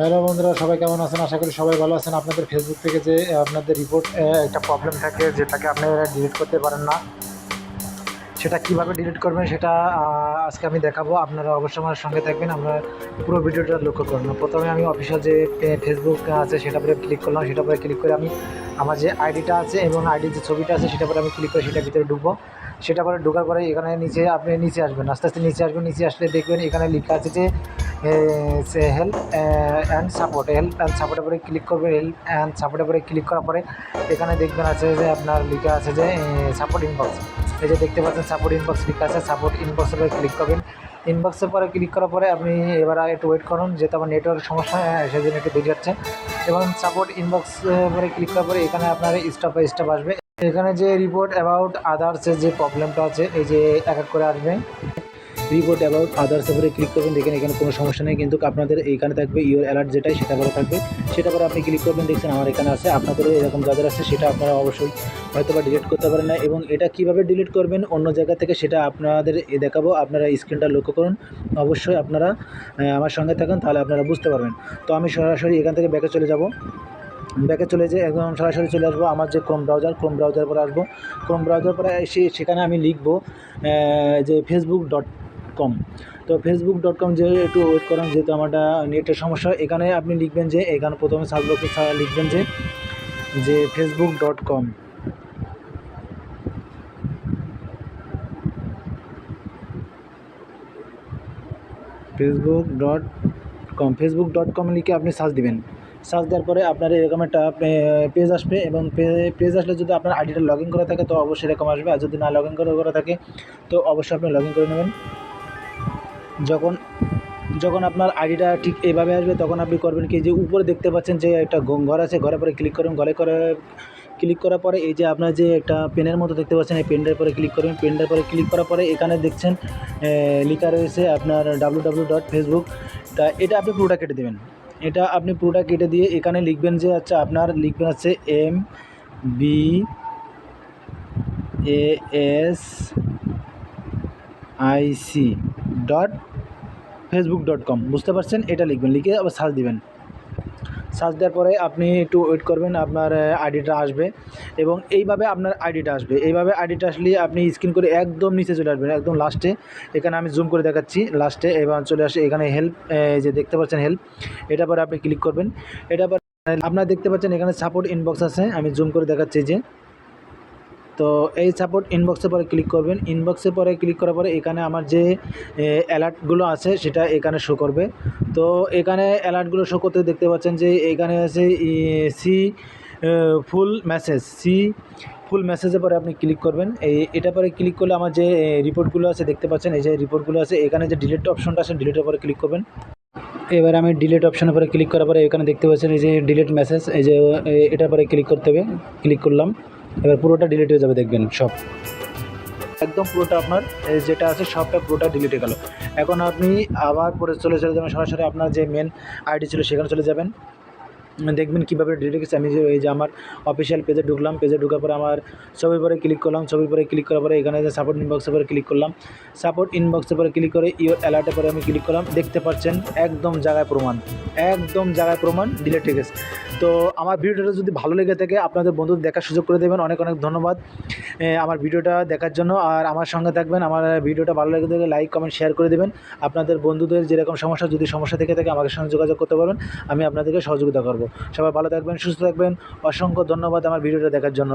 Hello বন্ধুরা, সবাই কেমন আছেন? আশা করি সবাই ভালো আছেন। আপনাদের ফেসবুক থেকে যে আপনাদের রিপোর্ট একটা প্রবলেম থাকে যেটাকে আপনারা ডিলিট করতে পারেন না। সেটা কীভাবে ডিলিট করবেন সেটা আজকে আমি দেখাবো। আপনারা অবশ্যই আমার সঙ্গে থাকবেন। আমরা পুরো ভিডিওটা লক্ষ্য করুন। প্রথমে আমি অফিসিয়াল যে ফেসবুক আছে, সেটা পরে ক্লিক করলাম। সেটা পরে ক্লিক করে আমি আমার যে আইডিটা আছে এবং আইডির যে ছবিটা আছে, সেটা পরে আমি ক্লিক করে সেটার ভিতরে ঢুকবো। সেটা পরে ঢোকার পরে এখানে নিচে আপনি নিচে আসবেন। আস্তে আস্তে নিচে আসবেন। নিচে আসলে দেখবেন এখানে লেখা আছে যে help and support help and সাপোর্টের পরে ক্লিক করবেন হেল্প অ্যান্ড সাপোর্টের পরে ক্লিক করার পরে এখানে দেখবেন আছে যে আপনার লেখা আছে যে সাপোর্ট ইনবক্স এই যে দেখতে পাচ্ছেন সাপোর্ট ইনবক্স লেখা আছে সাপোর্ট ইনবক্সের পরে ক্লিক করবেন। ইনবক্সের পরে ক্লিক করার পরে আপনি এবার একটু ওয়েট করুন, যেহেতু আমার নেটওয়ার্ক সমস্যা সেজন্য একটু দেরি যাচ্ছে এবং সাপোর্ট ইনবক্স পরে ক্লিক করার পরে এখানে আপনার স্টপ বাই স্টপ আসবে। এখানে যে রিপোর্ট অ্যাবাউট আদার্সের যে প্রবলেমটা আছে, এই যে এক এক করে আসবে। রিপোর্ট অ্যাবাউট আদার্স উপরে ক্লিক করবেন, দেখেন এখানে কোনো সমস্যা নেই, কিন্তু আপনাদের এইখানে থাকবে ইওর অ্যালার্ট যেটাই, সেটা করে থাকবে। সেটা পরে আপনি ক্লিক করবেন, দেখছেন আমার এখানে আছে, আপনাদেরও এরকম যাদের আছে, সেটা আপনারা অবশ্যই হয়তো বা ডিলিট করতে পারেন না, এবং এটা কীভাবে ডিলিট করবেন, অন্য জায়গা থেকে সেটা আপনাদের এ দেখাবো, আপনারা স্ক্রিনটা লক্ষ্য করুন, অবশ্যই আপনারা আমার সঙ্গে থাকুন, তাহলে আপনারা বুঝতে পারবেন। তো আমি সরাসরি এখান থেকে ব্যাকে চলে যাব। ব্যাকে চলে যেয়ে একদম সরাসরি চলে আসব, আমার যে ক্রোম ব্রাউজার ক্রোম ব্রাউজার পরে আসব। ক্রোম ব্রাউজার পরে এসে সেখানে আমি লিখব যে ফেসবুক ডট কম তো ফেসবুক ডট কম যে একটু ওয়েট করেন, যেহেতু আমারটা নেটের সমস্যা, এখানে আপনি লিখবেন যে, এখানে প্রথমে সার্চ বক্সে লিখবেন যে যে Facebook dot com Facebook dot com Facebook dot com লিখে আপনি সার্চ দিবেন। সার্চ দেওয়ার পরে আপনার এরকম একটা পেজ আসবে এবং পেজ আসলে যদি আপনার আইডিটা লগ ইন করা থাকে, তো অবশ্যই এরকম আসবে। আর যদি না লগ ইন করা থাকে, তো অবশ্যই আপনি লগ ইন করে নেবেন। যখন যখন আপনার আইডিটা ঠিক এইভাবে আসবে, তখন আপনি করবেন কি, যে উপরে দেখতে পাচ্ছেন যে একটা ঘর আছে, ঘরের পরে ক্লিক করুন ঘরে করে ক্লিক করার পরে এই যে আপনার যে একটা পেনের মতো দেখতে পাচ্ছেন, এই পেনটার পরে ক্লিক করবেন, পেনটার পরে ক্লিক করার পরে এখানে দেখছেন লেখা রয়েছে আপনার ডাব্লু ডাব্লু ডট ফেসবুক তা এটা আপনি পুরোটা কেটে দেবেন। এটা আপনি পুরোটা কেটে দিয়ে এখানে লিখবেন যে আচ্ছা আপনার লিখবেন হচ্ছে M B S I C dot Facebook dot com বুঝতে পারছেন? এটা লিখবেন, লিখে আবার সার্চ দিবেন। সার্চ দেওয়ার পরে আপনি একটু ওয়েট করবেন, আপনার আইডিটা আসবে এবং এইভাবে আপনার আইডিটা আসবে। এইভাবে আইডিটা আসলে আপনি স্ক্রিন করে একদম নিচে চলে আসবেন, একদম লাস্টে এখানে আমি জুম করে দেখাচ্ছি লাস্টে এবার চলে আসে, এখানে হেল্প যে দেখতে পাচ্ছেন হেল্প এটা পরে আপনি ক্লিক করবেন। এটা পরে আপনারা দেখতে পাচ্ছেন এখানে সাপোর্ট ইনবক্স আছে, আমি জুম করে দেখাচ্ছি যে। তো এই সাপোর্ট ইনবক্সে পরে ক্লিক করবেন। ইনবক্সে পরে ক্লিক করার পরে এখানে আমার যে অ্যালার্টগুলো আছে সেটা এখানে শো করবে। তো এখানে অ্যালার্টগুলো শো করতে দেখতে পাচ্ছেন যে এখানে আছে see full message see full মেসেজে পরে আপনি ক্লিক করবেন। এই, এটা পরে ক্লিক করলে আমার যে রিপোর্টগুলো আছে দেখতে পাচ্ছেন, এই যে রিপোর্টগুলো আছে, এখানে যে ডিলিট অপশনটা আছে ডিলিটের পরে ক্লিক করবেন। এবার আমি ডিলিট অপশনের পরে ক্লিক করার পরে এখানে দেখতে পাচ্ছেন, এই যে ডিলিট মেসেজ এই যে এটার পরে ক্লিক করতে হবে ক্লিক করলাম। এবার পুরোটা ডিলিট হয়ে যাবে, দেখবেন সব। একদম পুরোটা আপনার যেটা আছে সবটা পুরোটা ডিলিট হয়ে গেল। এখন আপনি আবার পরে চলে চলে যাবেন সরাসরি আপনার যে মেন আইডি ছিল সেখানে চলে যাবেন। দেখবেন কীভাবে গেছে। আমি যে, এই যে আমার অফিসিয়াল পেজে ঢুকলাম পেজে ঢুকার পরে আমার ছবির পরে ক্লিক করলাম, ছবির পরে ক্লিক করার পরে এখানে যে সাপোর্ট ইনবক্সের পরে ক্লিক করলাম। সাপোর্ট ইনবক্সের পরে ক্লিক করে ইওর অ্যালার্টের পরে আমি ক্লিক করলাম। দেখতে পাচ্ছেন একদম জায়গায় প্রমাণ, একদম জায়গায় প্রমাণ ডিলিট হয়ে গেছে। তো আমার ভিডিওটা যদি ভালো লেগে থাকে, আপনাদের বন্ধুদের দেখার সুযোগ করে দেবেন। অনেক অনেক ধন্যবাদ আমার ভিডিওটা দেখার জন্য। আর আমার সঙ্গে থাকবেন, আমার ভিডিওটা ভালো লেগে থাকে লাইক কমেন্ট শেয়ার করে দেবেন। আপনাদের বন্ধুদের যেরকম সমস্যা, যদি সমস্যা থেকে থাকে, আমাদের সঙ্গে যোগাযোগ করতে পারবেন। আমি আপনাদেরকে সহযোগিতা করব। সবাই ভালো থাকবেন সুস্থ থাকবেন। অসংখ্য ধন্যবাদ আমার ভিডিওটা দেখার জন্য।